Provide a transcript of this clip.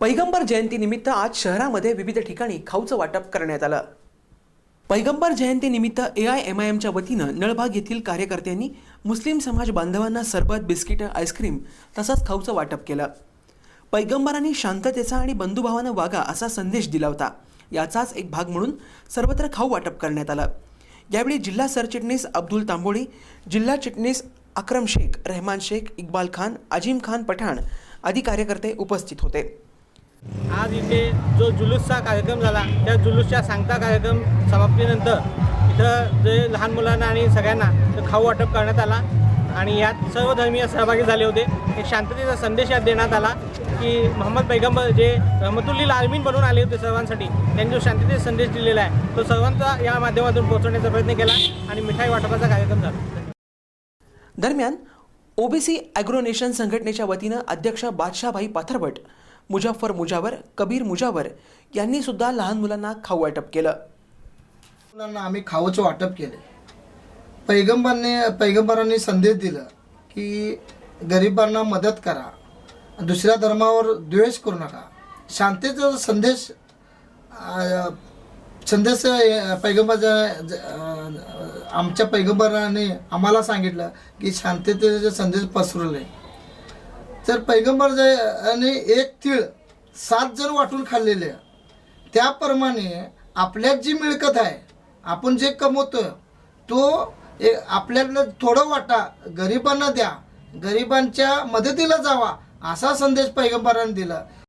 पैगंबर जयंतीनिमित्त आज शहरामध्ये विविध ठिकाणी खाऊचं वाटप करण्यात आलं. पैगंबर जयंतीनिमित्त A I M I M वतीनं नळभाग येथील कार्यकर्त्यांनी मुस्लिम समाज बांधवांना सरबत बिस्किटं आईस्क्रीम तसंच खाऊचं वाटप केलं. पैगंबरांनी शांततेचा आणि बंधुभावानं वागा असा संदेश दिला होता. याचाच एक भाग म्हणून सर्वत्र खाऊ वाटप करण्यात आलं. यावेळी जिल्हा सरचिटणीस अब्दुल तांबोळी जिल्हा चिटणीस अक्रम शेख रहमान शेख इक्बाल खान अजीम खान पठाण आदी कार्यकर्ते उपस्थित होते. आज इथे जो जुलूसचा कार्यक्रम झाला त्या जुलूसच्या सांगता कार्यक्रम समाप्तीनंतर इथं जे लहान मुलांना आणि सगळ्यांना खाऊ वाटप करण्यात आला आणि यात सर्व धर्मीय सहभागी झाले होते. एक शांततेचा संदेश यात देण्यात आला की मोहम्मद पैगंबर जे रहमतुल्लील आलमीन बनून आले होते सर्वांसाठी त्यांनी जो शांततेचा संदेश दिलेला आहे तो सर्वांचा या माध्यमातून पोहोचवण्याचा प्रयत्न केला आणि मिठाई वाटपाचा कार्यक्रम झाला. दरम्यान ओबीसी ॲग्रोनेशन संघटनेच्या वतीनं अध्यक्ष बादशाहभाई पाथरभट मुजफ्फर मुजावर कबीर मुजावर यांनी सुद्धा लहान मुलांना खाऊ वाटप केलं. मुलांना आम्ही खाऊचं वाटप केले. पैगंबरने पैगंबरांनी संदेश दिला की गरिबांना मदत करा. दुसऱ्या धर्मावर द्वेष करू नका. शांतीचा संदेश संदेश पैगंबर ज- आमच्या पैगंबराने आम्हाला सांगितलं की शांततेचे संदेश पसरवले तर पैगंबर आणि एक तीळ सात जण वाटून खाल्लेले. त्याप्रमाणे आपल्यात जी मिळकत आहे आपण जे कमवतो तो ए- आपल्याला थोडं वाटा गरिबांना द्या गरिबांच्या मदतीला जावा असा संदेश पैगंबरांनी दिला.